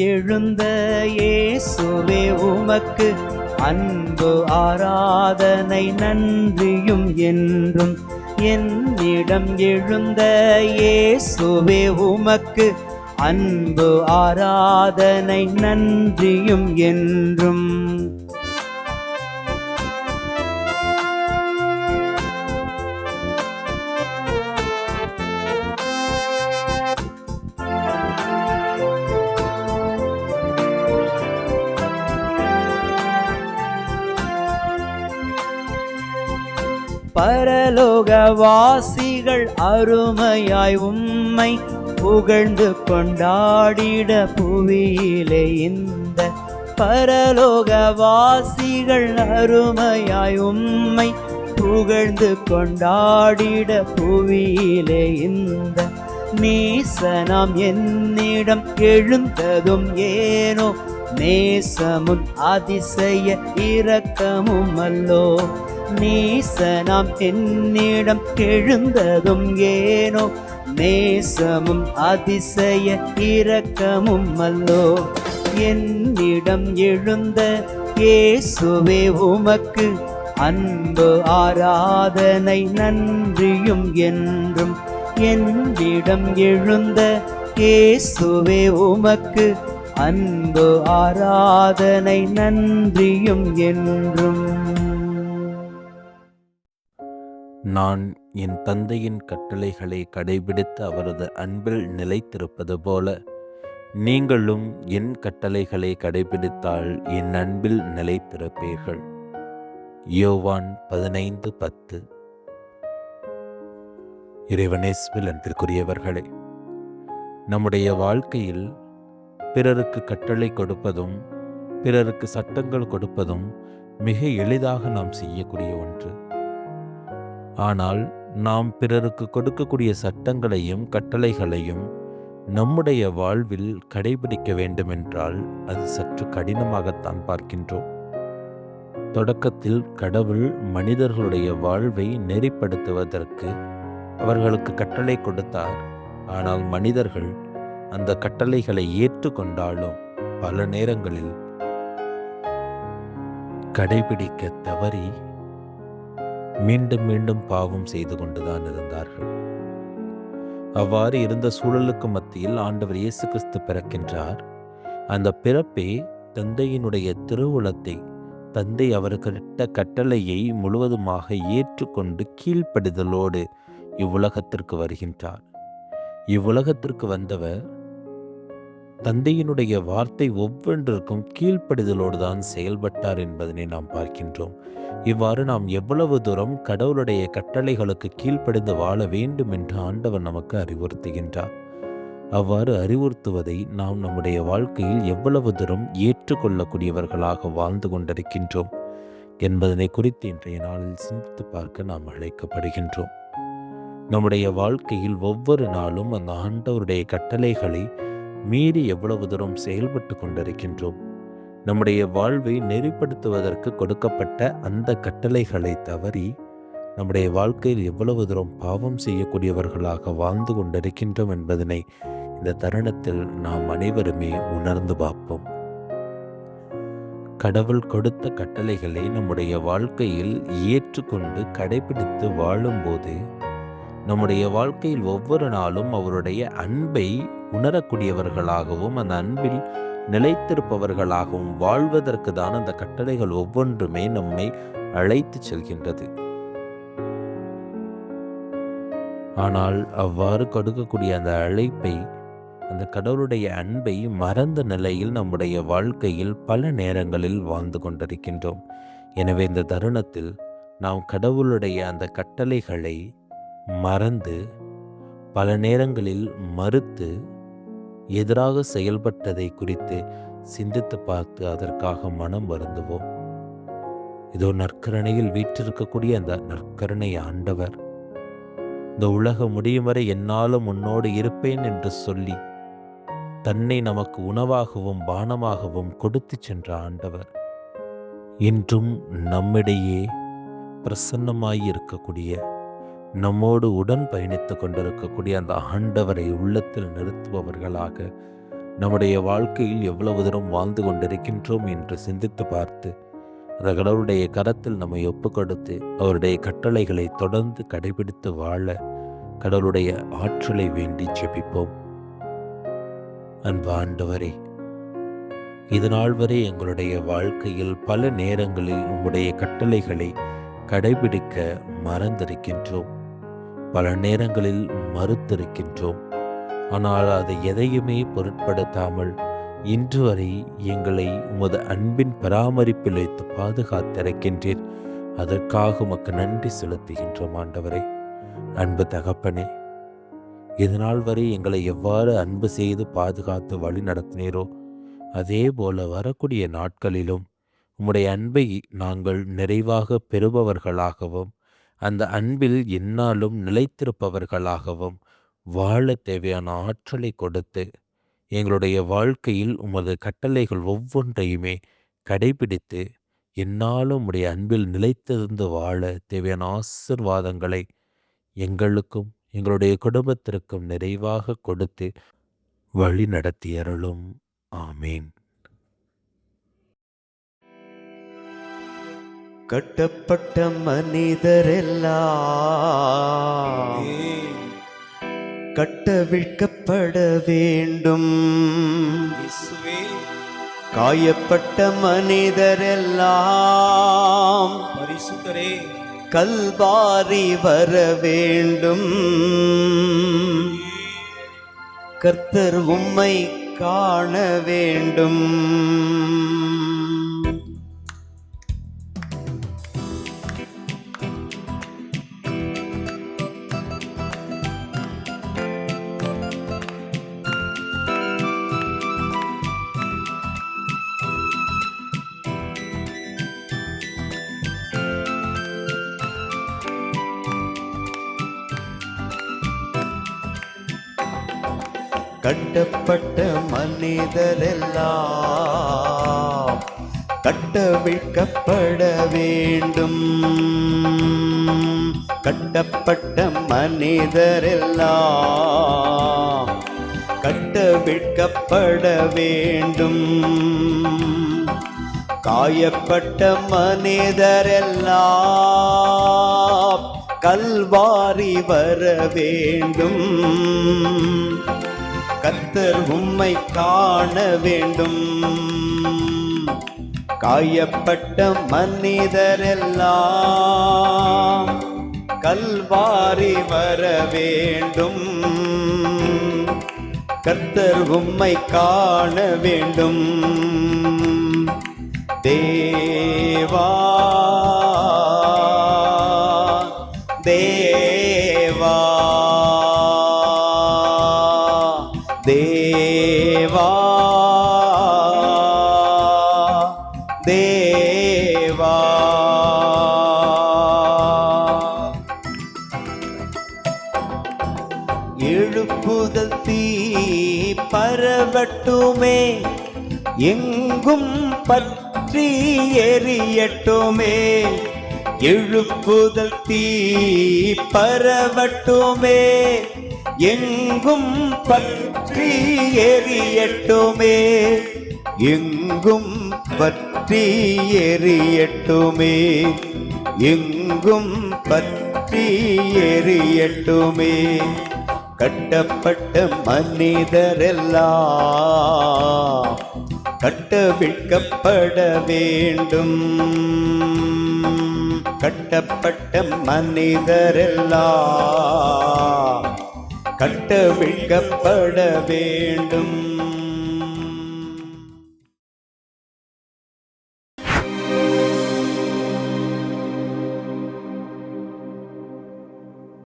எழுந்த இயேசுவே உமக்கு அன்பு ஆராதனை நன்றியும் என்றும். என்னிடம் எழுந்த இயேசுவே உமக்கு அன்பு ஆராதனை நன்றியும் என்றும். பரலோக வாசிகள் அருமையாய் உம்மை புகழ்ந்து கொண்டாடிட புவியிலே இந்த பரலோக வாசிகள் அருமையாய் உம்மை புகழ்ந்து கொண்டாடிட புவியிலே இந்த நீசனம் என்னிடம் எழுந்ததும் ஏனோ நேசமும் அதிசய இரக்கமும் அல்லோ. நீசனம் என்னிடம் எழுந்ததும் ஏனோ நேசமும் அதிசய இரக்கமும் அல்லோ. என்னிடம் எழுந்த இயேசுவே உமக்கு அன்பு ஆராதனை நன்றியும் என்றும். என்னிடம் எழுந்த இயேசுவே உமக்கு அன்பு ஆராதனை நன்றியும் என்றும். நான் என் தந்தையின் கட்டளைகளை கடைபிடித்து அவரது அன்பில் நிலைத்திருப்பது போல நீங்களும் என் கட்டளைகளை கடைபிடித்தால் என் அன்பில் நிலைத்திருப்பீர்கள். யோவான் பதினைந்து பத்து. இறைவனேஸ்வில் அன்பிற்குரியவர்களே நம்முடைய வாழ்க்கையில் பிறருக்கு கட்டளை கொடுப்பதும் பிறருக்கு சட்டங்கள் கொடுப்பதும் மிக எளிதாக நாம் செய்யக்கூடிய ஒன்று. ஆனால் நாம் பிறருக்கு கொடுக்கக்கூடிய சட்டங்களையும் கட்டளைகளையும் நம்முடைய வாழ்வில் கடைபிடிக்க வேண்டுமென்றால் அது சற்று கடினமாகத்தான் பார்க்கின்றோம். தொடக்கத்தில் கடவுள் மனிதர்களுடைய வாழ்வை நெறிப்படுத்துவதற்கு அவர்களுக்கு கட்டளை கொடுத்தார். ஆனால் மனிதர்கள் அந்த கட்டளைகளை ஏற்றுக்கொண்டாலும் பல நேரங்களில் கடைபிடிக்க தவறி மீண்டும் மீண்டும் பாவம் செய்து கொண்டுதான் இருந்தார்கள். அவ்வாறு இருந்த சூழலுக்கு மத்தியில் ஆண்டவர் இயேசு கிறிஸ்து பிறக்கின்றார். அந்த பிறப்பே தந்தையினுடைய திருவுளத்தை தந்தை அவர்களிட்ட கட்டளையை முழுவதுமாக ஏற்றுக்கொண்டு கீழ்ப்படிதலோடு இவ்வுலகத்திற்கு வருகின்றார். இவ்வுலகத்திற்கு வந்தவர் தந்தையினுடைய வார்த்தை ஒவ்வொன்றிற்கும் கீழ்ப்படிதலோடு தான் செயல்பட்டார் என்பதனை நாம் பார்க்கின்றோம். இவ்வாறு நாம் எவ்வளவு தூரம் கடவுளுடைய கட்டளைகளுக்கு கீழ்ப்படிந்து வாழ வேண்டும் என்று ஆண்டவர் நமக்கு அறிவுறுத்துகின்றார். அவ்வாறு அறிவுறுத்துவதை நாம் நம்முடைய வாழ்க்கையில் எவ்வளவு தூரம் ஏற்றுக்கொள்ளக்கூடியவர்களாக வாழ்ந்து கொண்டிருக்கின்றோம் என்பதனை குறித்து இன்றைய நாளில் சிந்தித்து பார்க்க நாம் அழைக்கப்படுகின்றோம். நம்முடைய வாழ்க்கையில் ஒவ்வொரு நாளும் அந்த ஆண்டவருடைய கட்டளைகளை மீறி எவ்வளவு தூரம் செயல்பட்டு கொண்டிருக்கின்றோம். நம்முடைய வாழ்வை நெறிப்படுத்துவதற்கு கொடுக்கப்பட்ட அந்த கட்டளைகளை தவறி நம்முடைய வாழ்க்கையில் எவ்வளவு தூரம் பாவம் செய்யக்கூடியவர்களாக வாழ்ந்து கொண்டிருக்கின்றோம் என்பதனை இந்த தருணத்தில் நாம் அனைவருமே உணர்ந்து பார்ப்போம். கடவுள் கொடுத்த கட்டளைகளை நம்முடைய வாழ்க்கையில் ஏற்றுக்கொண்டு கடைபிடித்து வாழும்போது நம்முடைய வாழ்க்கையில் ஒவ்வொரு நாளும் அவருடைய அன்பை உணரக்கூடியவர்களாகவும் அந்த அன்பில் நிலைத்திருப்பவர்களாகவும் வாழ்வதற்கு தான் அந்த கட்டளைகள் ஒவ்வொன்றுமே நம்மை அழைத்து செல்கின்றது. ஆனால் அவ்வாறு கொடுக்கக்கூடிய அந்த அழைப்பை அந்த கடவுளுடைய அன்பை மறந்த நிலையில் நம்முடைய வாழ்க்கையில் பல நேரங்களில் வாழ்ந்து கொண்டிருக்கின்றோம். எனவே இந்த தருணத்தில் நாம் கடவுளுடைய அந்த கட்டளைகளை மறந்து பல நேரங்களில் மறுத்து எதிராக செயல்பட்டதை குறித்து சிந்தித்து பார்த்து அதற்காக மனம் வருந்துவோம். இதோ நற்கரணையில் வீற்றிருக்கக்கூடிய அந்த நற்கருணை ஆண்டவர் இந்த உலகம் முடியும் வரை என்னாலும் உன்னோடு இருப்பேன் என்று சொல்லி தன்னை நமக்கு உணவாகவும் பானமாகவும் கொடுத்து சென்ற ஆண்டவர் இன்றும் நம்மிடையே பிரசன்னமாய் இருக்கக்கூடிய நம்மோடு உடன் பயணித்து கொண்டிருக்கக்கூடிய அந்த ஆண்டவரை உள்ளத்தில் நிறுத்துபவர்களாக நம்முடைய வாழ்க்கையில் எவ்வளவு தூரம் வாழ்ந்து கொண்டிருக்கின்றோம் என்று சிந்தித்து பார்த்து அந்த கடவுளுடைய கரத்தில் நம்மை ஒப்பு கொடுத்து அவருடைய கட்டளைகளை தொடர்ந்து கடைபிடித்து வாழ கடவுளுடைய ஆற்றலை வேண்டி ஜெபிப்போம். அன்பு ஆண்டவரே இது நாள் வரை எங்களுடைய வாழ்க்கையில் பல நேரங்களில் உங்களுடைய கட்டளைகளை கடைபிடிக்க மறந்திருக்கின்றோம். பல நேரங்களில் மறுத்திருக்கின்றோம். ஆனால் அதை எதையுமே பொருட்படுத்தாமல் இன்று வரை எங்களை உமது அன்பின் பராமரிப்பில் வைத்து பாதுகாத்திருக்கின்றீர். அதற்காக உமக்கு நன்றி செலுத்துகின்றோம் ஆண்டவரே. அன்பு தகப்பனே இதனால் வரை எங்களை எவ்வாறு அன்பு செய்து பாதுகாத்து வழி நடத்தினீரோ அதே போல வரக்கூடிய நாட்களிலும் உம்முடைய அன்பை நாங்கள் நிறைவாக பெறுபவர்களாகவும் அந்த அன்பில் என்னாலும் நிலைத்திருப்பவர்களாகவும் வாழ தேவையான ஆற்றலை கொடுத்து எங்களுடைய வாழ்க்கையில் உமது கட்டளைகள் ஒவ்வொன்றையுமே கடைபிடித்து என்னாலும் உடைய அன்பில் நிலைத்திருந்து வாழ தேவையான ஆசிர்வாதங்களை எங்களுக்கும் எங்களுடைய குடும்பத்திற்கும் நிறைவாக கொடுத்து வழி நடத்தியருளும் ஆமீன். கட்டப்பட்ட மனிதரெல்லாம் கட்டவிழ்க்கப்பட வேண்டும். காயப்பட்ட மனிதரெல்லாம் பரிசுத்தரே. கல்வாரி வர வேண்டும். கர்த்தர் உம்மை காண வேண்டும். கட்டப்பட்ட மனிதரெல்லாம் கட்டவிழ்க்கப்பட வேண்டும். கட்டப்பட்ட மனிதரெல்லாம் கட்டவிழ்க்கப்பட வேண்டும். காயப்பட்ட மனிதரெல்லாம் கல்வாரி வர வேண்டும். கத்தர் உம்மை காண வேண்டும். காயப்பட்ட மனிதரெல்லாம் கல்வாரி வர வேண்டும். கர்த்தர் உம்மை காண வேண்டும். தேவா தேவா தேவா. எழுப்புதல் தீ பரவட்டுமே எங்கும் பற்றி எரியட்டுமே. எழுப்புதல் தீ பரவட்டுமே எங்கும் பற்றி எரியட்டுமே. எங்கும் பற்றி எரியட்டுமே. எங்கும் பற்றி எரியட்டுமே. கட்டப்பட்ட மனிதரெல்லாம் கட்டவிழ்க்கப்பட வேண்டும். கட்டப்பட்ட மனிதரெல்லாம் கட்டவிழ்க்கப்பட வேண்டும்.